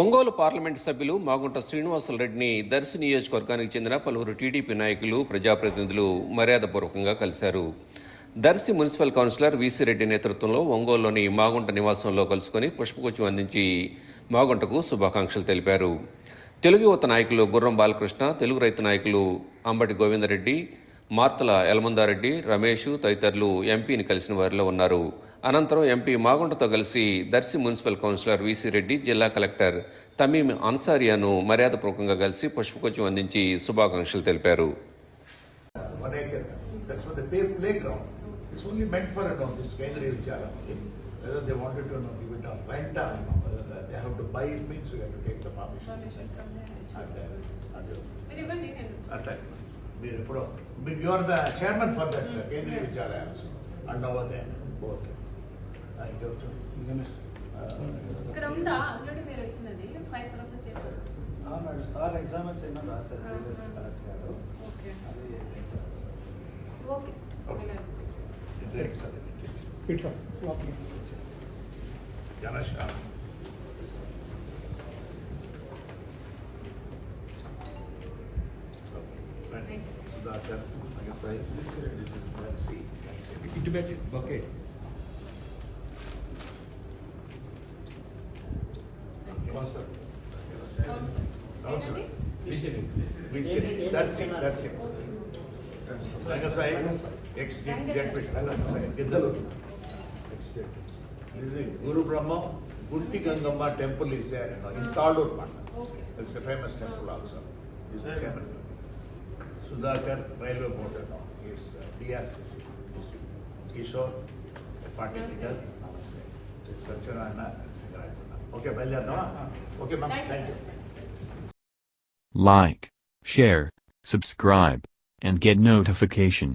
Ongole parliament సభ్యులు మాగుంట శ్రీనివాసరెడ్డిని దర్శి నియోజకవర్గానికి చెందిన పలువురు టీడీపీ నాయకులు ప్రజాప్రతినిధులు మర్యాదపూర్వకంగా కలిశారు. Darsi municipal councillor VC Reddy నేతృత్వంలో ఒంగోలులోని మాగుంట నివాసంలో కలుసుకొని పుష్పగుచ్చం అందించి మాగుంటకు శుభాకాంక్షలు తెలిపారు. తెలుగు యువత నాయకులు గుర్రం బాలకృష్ణ తెలుగు రైతు నాయకులు అంబటి గోవిందరెడ్డి మార్తల యలమందారెడ్డి రమేష్ తదితరులు ఎంపీని కలిసిన వారిలో ఉన్నారు అనంతరం ఎంపీ మాగుంటతో కలిసి Darsi municipal councillor VC Reddy జిల్లా కలెక్టర్ తమీమ్ అన్సారియాను మర్యాదపూర్వకంగా కలిసి పుష్పకొచ్చి అందించి శుభాకాంక్షలు తెలిపారు మీరు ఎప్పుడో మీరు you are the chairman for that Kendriya Vidyalaya and Navodaya both ఇక్కడ ఉందా? ఆల్రెడీ మీరు వచ్చినది. ఫైల్ ప్రాసెస్ చేశారు. మేడం సార్ ఎగ్జామ్స్ రాశారు. ఆహా. ప్రీవియస్ కలెక్టర్ గారు. Okay. అది okay జనశాల Sudhakar అగసాయి this is Darshi Darshi okay Councillor. VC, Darshi Darshi Rangasai ex ZP Rangasai ఇద్దరు this is Guru Brahma Gunti Gangamma temple is there in Talur మండలం okay it's a famous temple also is Sudhakar, Railway Board, is DRCC, Kishore, party leader, Okay, Okay, ma'am, thank you. Like, share, subscribe, and get notification.